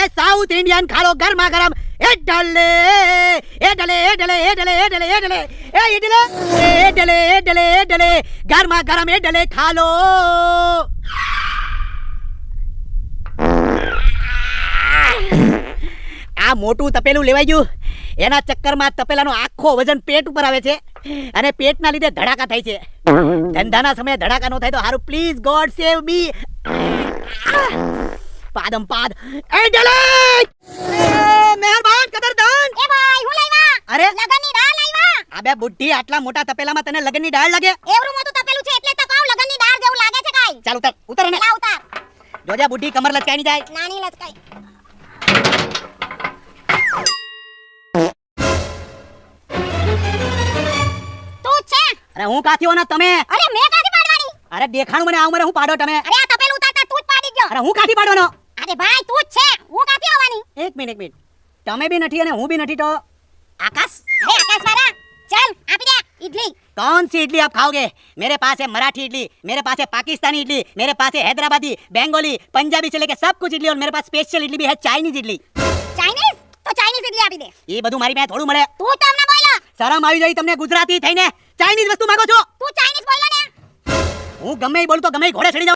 એ south Indian ખાલો ગરમા ગરમ. એ ડલે એ ડલે એ ડલે એ ડલે એ ડલે એ ડલે એ ઇડલે એ ડલે એ ડલે એ ડલે ગરમા ગરમ એ ડલે ખાલો. આ મોટું તપેલું લેવાઈ ગયું. એના ચક્કરમાં તપેલાનો આખો વજન પેટ ઉપર આવે છે અને પેટના લીધે ધડાકા થાય છે. ધંધાના સમયે ધડાકા ન થાય તો હારું. પ્લીઝ ગોડ સેવ મી પાદમ પાદ. એ ડલે મહેરબાન કદરદાન એ ભાઈ હું લાવ્યા અરે! લગનની દાળ લાવ્યા અબે બુઢી આટલા મોટા તપેલામાં તને લગનની દાળ લાગે? એવરું મોટું તપેલું છે એટલે તો કહું લગનની દાળ જેવું લાગે છે કાઈ. ચાલ ઉતર ઉતર ને લા ઉતાર. જોજે બુઢી કમર લટકાઈ ની જાય. નાની લટકાઈ તું જ છે? અરે હું કાથી હો ને તમે? અરે મેં કાથી પાડવાની? અરે દેખાણું મને આવ મને હું પાડો તમે? અરે આ તપેલું ઉતારતા તું જ પાડી ગયો અરે હું કાથી પાડવાનો? અરે ભાઈ તું જ છે હું કાથી આવવાની એક મિનિટ એક મિનિટ તમે બી નથી અને હું બી નથી તો આકાશ અરે આકાશ વાળા ચાલ આપી દે ઈડલી कौन सी इडली आप खाओगे मेरे पास है मराठी इडली मेरे पास है पाकिस्तानी इडली मेरे पास है हैदराबादी बंगाली पंजाबी से लेके सब कुछ इडली और मेरे पास स्पेशल इडली भी है चाइनीज इडली ચાઇનીઝ તો ચાઇનીઝ ઈડલી આપી દે એ બધું મારી પાસે થોડું મળે તું તો અમને બોલ્યો શરમ આવી જાય તમને ગુજરાતી થઈને ચાઇનીઝ વસ્તુ માંગો છો તું ચાઇનીઝ બોલ્યો ને હું ગમે એ બોલું તો ગમે એ ઘોડે ચડી જાઉં